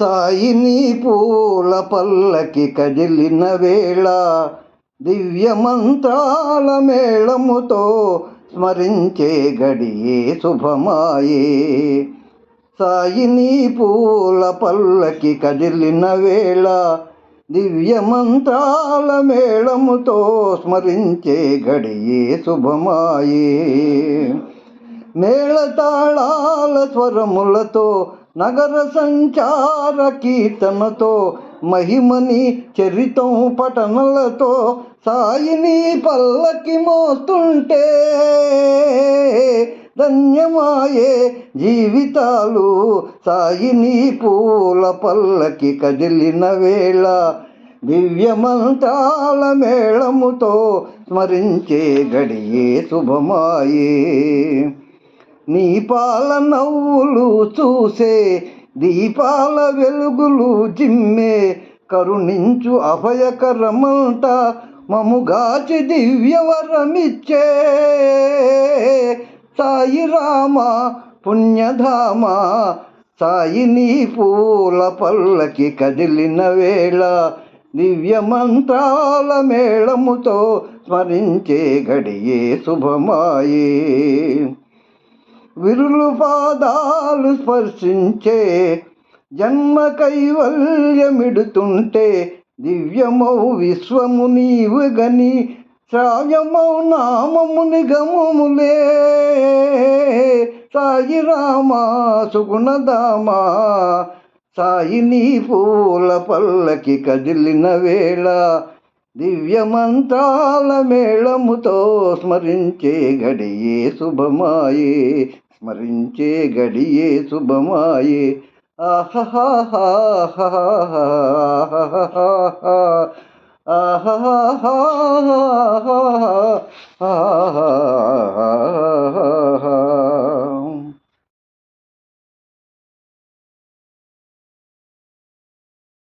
సాయిని పూల పల్లకి కదిలిన వేళ దివ్య మంత్రాల మేళముతో స్మరించే గడియే శుభమాయే. సాయిని పూల పల్లకి కదిలిన వేళ దివ్య మంత్రాల మేళముతో స్మరించే గడియే శుభమాయే. మేళతాళాల స్వరములతో నగర సంచార కీర్తనతో మహిమని చరితం పఠనలతో సాయిని పల్లకి మోస్తుంటే ధన్యమాయే జీవితాలు. సాయిని పూల పల్లకి కదిలిన వేళ దివ్యమంతాల మేళముతో స్మరించే గడియే శుభమాయే. నీ పాల నవ్వులు చూసే దీపాల వెలుగులు జిమ్మే కరుణించు అభయకరమంట మముగాచి దివ్యవరమిచ్చే. సాయి రామ పుణ్యధామ సాయి నీ పూల పల్లకి కదిలిన వేళ దివ్య మంత్రాల మేళముతో స్మరించే గడియే శుభమాయే. విరులు పాదాలు స్పర్శించే జన్మ కైవల్యమిడుతుంటే దివ్యమౌ విశ్వము నీవు గని శ్రావ్యమౌ నామముని గమములే సాయి రామ సుగుణదామా సాయి నీ పూల పల్లకి కదిలిన వేళ దివ్యమంత్రాల మేళముతో స్మరించే గడియే శుభమాయే. స్మరించే గడియే శుభమాయే. ఆహా